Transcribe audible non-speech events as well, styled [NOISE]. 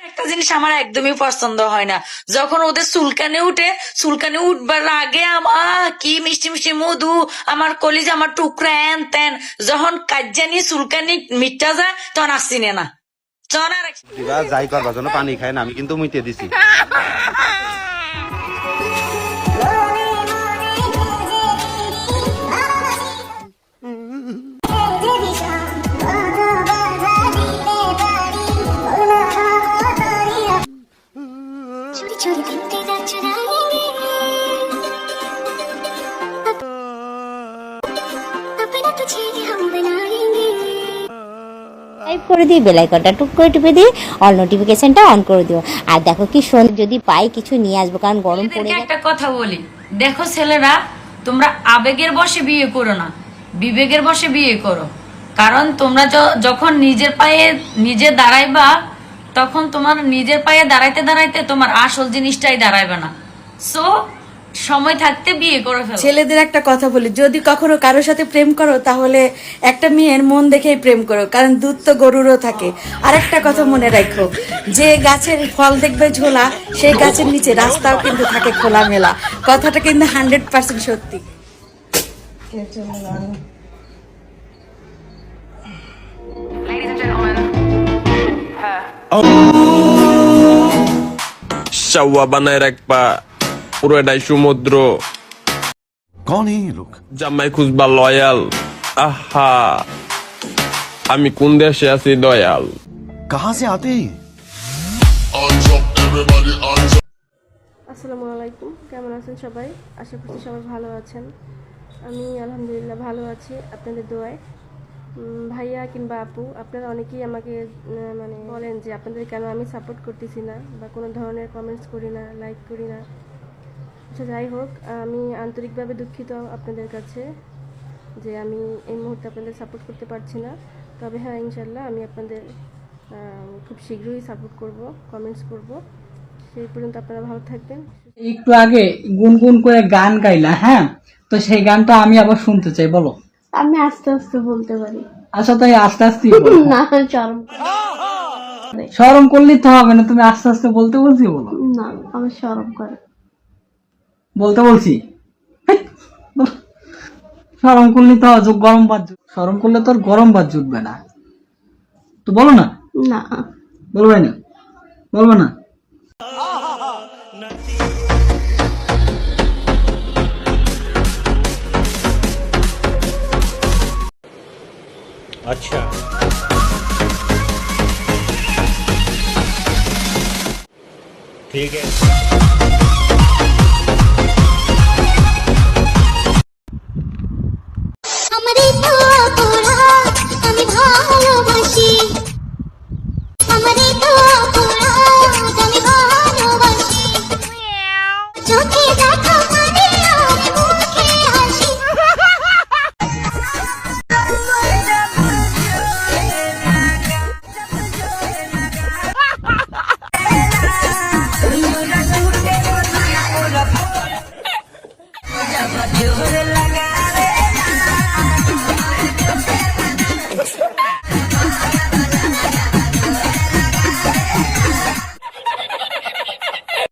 একটা জিনিস আমার একদমই পছন্দ হয় না। যখন ওদের চুলকানে উঠে চুলকানে উঠবার আগে আমার কি মিষ্টি মিষ্টি মধু আমার কলিজ আমার টুকরা এন তেন যখন কাজ্জানি চুলকানি মিটা যায় তখন আসছিনে না। যাই করবার জন্য পানি খায় না আমি কিন্তু মুইতে দিছি। [LAUGHS] সাবস্ক্রাইব করে দিই বেল আইকনটা টুক করে টিপে দিই অল নোটিফিকেশনটা অন করে দিও। আর দেখো কি সুন্দর যদি পাই কিছু নিয়ে আসব কারণ গরম পড়ে একটা কথা বলি। দেখো ছেলেরা তোমরা আবেগের বসে বিয়ে করো না বিবেকের বসে বিয়ে করো। কারণ তোমরা যখন নিজের পায়ে নিজে দাঁড়াইবা তখন তোমার নিজের পায়ে দাঁড়াইতে দাঁড়াইতে তোমার আসল জিনিসটাই দাঁড়াইবে না। সো সময় থাকতে বিয়ে করে ফেলো। ছেলেদের একটা কথা বলি যদি কখনো কারোর সাথে প্রেম করো তাহলে একটা মেয়ের মন দেখেই প্রেম করো কারণ দুধ তো গরুরও থাকে। আর একটা কথা মনে রাখো যে গাছের ফল দেখবে ঝোলা সেই গাছের নিচে রাস্তাও কিন্তু থাকে খোলামেলা। কথাটা কিন্তু হান্ড্রেড পার্সেন্ট সত্যি। সাওয়া বানায় রাখবা পুরোটাই সমুদ্র কন এই লোক জামাই খুঁজবা লয়াল আহা আমি কোন দেশে আছি দয়াল কাহা সে আতে আসসালামু আলাইকুম। কেমন আছেন সবাই? আশা করছি সবাই ভালো আছেন। আমি আলহামদুলিল্লাহ ভালো আছি আপনাদের দোয়ায়। ভাইয়া কিংবা আপু, আপনারা অনেকেই আমাকে মানে বলেন যে আপনাদের কেন আমি সাপোর্ট করতেছি না বা কোনো ধরনের কমেন্টস করি না লাইক করি না। আচ্ছা যাই হোক, আমি আন্তরিকভাবে দুঃখিত আপনাদের কাছে যে আমি এই মুহূর্তে আপনাদের সাপোর্ট করতে পারছি না। তবে হ্যাঁ ইনশাল্লাহ আমি আপনাদের খুব শীঘ্রই সাপোর্ট করব কমেন্টস করব। সেই পর্যন্ত আপনারা ভালো থাকবেন। একটু আগে গুনগুন করে গান গাইলা হ্যাঁ? তো সেই গানটা আমি আবার শুনতে চাই, বলো। আমি আস্তে আস্তে বলতে পারি। আচ্ছা তাই আস্তে আস্তে [LAUGHS] না চরম। সরম করলেই তো হবে না তুমি আস্তে আস্তে বলতে বলছি বলো। না আমার সরম করে। বলতে বলছি? সরম করলে তো আজ গরম বাদ সরম করলে তো আর গরম বাদ জুটবে না। তো বলো না। না। বলবে না। বলবে না। अच्छा। ठीक है। চোখে দেখা